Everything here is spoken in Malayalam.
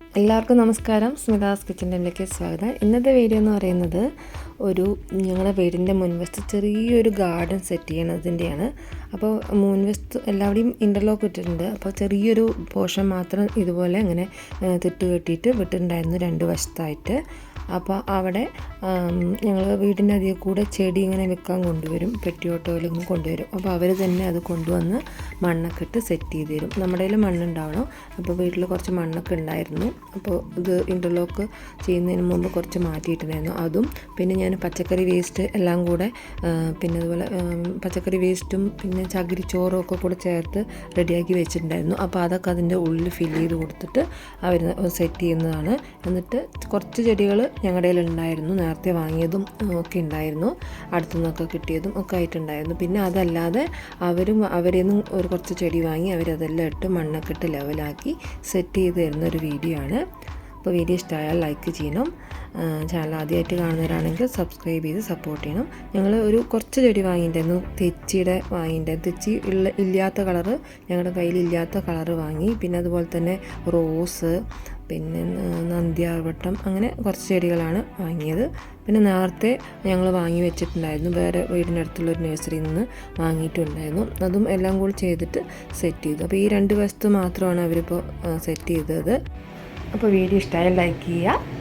എല്ലാവർക്കും നമസ്കാരം. സ്മിതാസ് കിച്ചൻ ടൈമിലേക്ക് സ്വാഗതം. ഇന്നത്തെ വീഡിയോ എന്ന് പറയുന്നത് ഒരു ഞങ്ങളുടെ വീടിന്റെ മുൻവശത്ത് ചെറിയൊരു ഗാർഡൻ സെറ്റ് ചെയ്യണതിന്റെയാണ്. അപ്പോൾ മുൻവശത്ത് എല്ലാവരുടെയും ഇന്റർലോക്ക് ഇട്ടിട്ടുണ്ട്. അപ്പോൾ ചെറിയൊരു പോർഷൻ മാത്രം ഇതുപോലെ അങ്ങനെ തിട്ട് കെട്ടിയിട്ട് വിട്ടിട്ടുണ്ടായിരുന്നു രണ്ട് വശത്തായിട്ട്. അപ്പോൾ അവിടെ ഞങ്ങൾ വീടിന്റെ അധികം കൂടെ ചെടി ഇങ്ങനെ വെക്കാൻ കൊണ്ടുവരും പെട്ടിയോട്ടോയിലും കൊണ്ടുവരും. അപ്പോൾ അവർ തന്നെ അത് കൊണ്ടുവന്ന് മണ്ണൊക്കെ ഇട്ട് സെറ്റ് ചെയ്ത് തരും. നമ്മുടെ കയ്യിൽ മണ്ണുണ്ടാവണം. അപ്പോൾ വീട്ടിൽ കുറച്ച് മണ്ണൊക്കെ ഉണ്ടായിരുന്നു. അപ്പോൾ ഇത് ഇന്റർലോക്ക് ചെയ്യുന്നതിന് മുമ്പ് കുറച്ച് മാറ്റിയിട്ടുണ്ടായിരുന്നു. അതും പിന്നെ ഞാൻ പച്ചക്കറി വേസ്റ്റ് എല്ലാം കൂടെ പിന്നെ അതുപോലെ പച്ചക്കറി വേസ്റ്റും പിന്നെ ചകിരി ചോറും ഒക്കെ കൂടെ ചേർത്ത് റെഡിയാക്കി വെച്ചിട്ടുണ്ടായിരുന്നു. അപ്പോൾ അതൊക്കെ അതിന്റെ ഉള്ളിൽ ഫില്ല് ചെയ്ത് കൊടുത്തിട്ട് അവർ സെറ്റ് ചെയ്യുന്നതാണ്. എന്നിട്ട് കുറച്ച് ചെടികൾ ഞങ്ങളുടെ കയ്യിൽ ഉണ്ടായിരുന്നു. നേരത്തെ വാങ്ങിയതും ഒക്കെ ഉണ്ടായിരുന്നു. അടുത്തു നിന്നൊക്കെ കിട്ടിയതും ഒക്കെ ആയിട്ടുണ്ടായിരുന്നു. പിന്നെ അതല്ലാതെ അവരും അവരിൽ നിന്നും ഒരു കുറച്ച് ചെടി വാങ്ങി അവരതെല്ലാം ഇട്ട് മണ്ണൊക്കെ ഇട്ട് ലെവലാക്കി സെറ്റ് ചെയ്ത് തരുന്ന ഒരു വീഡിയോ ആണ്. അപ്പോൾ വീഡിയോ ഇഷ്ടമായാൽ ലൈക്ക് ചെയ്യണം. ചാനൽ ആദ്യമായിട്ട് കാണുന്നവരാണെങ്കിൽ സബ്സ്ക്രൈബ് ചെയ്ത് സപ്പോർട്ട് ചെയ്യണം. ഞങ്ങൾ ഒരു കുറച്ച് ചെടി വാങ്ങിയിട്ടുണ്ടായിരുന്നു. തെച്ചിയുടെ വാങ്ങിയിട്ടുണ്ടായിരുന്നു. തെച്ചി ഉള്ള ഇല്ലാത്ത കളറ് ഞങ്ങളുടെ കയ്യിൽ ഇല്ലാത്ത കളറ് വാങ്ങി. പിന്നെ അതുപോലെ തന്നെ റോസ് പിന്നെ നന്ദ്യാർവട്ടം അങ്ങനെ കുറച്ച് ചെടികളാണ് വാങ്ങിയത്. പിന്നെ നേരത്തെ ഞങ്ങൾ വാങ്ങി വെച്ചിട്ടുണ്ടായിരുന്നു. വേറെ വീടിന്റെ അടുത്തുള്ള ഒരു നഴ്സറിയിൽ നിന്ന് വാങ്ങിയിട്ടുണ്ടായിരുന്നു. അതും എല്ലാം കൂടി ചെയ്തിട്ട് സെറ്റ് ചെയ്തു. അപ്പോൾ ഈ രണ്ട് വശത്ത് മാത്രമാണ് അവരിപ്പോൾ സെറ്റ് ചെയ്തത്. അപ്പോൾ വീഡിയോ ഇഷ്ടമായ ലൈക്ക് ചെയ്യുക.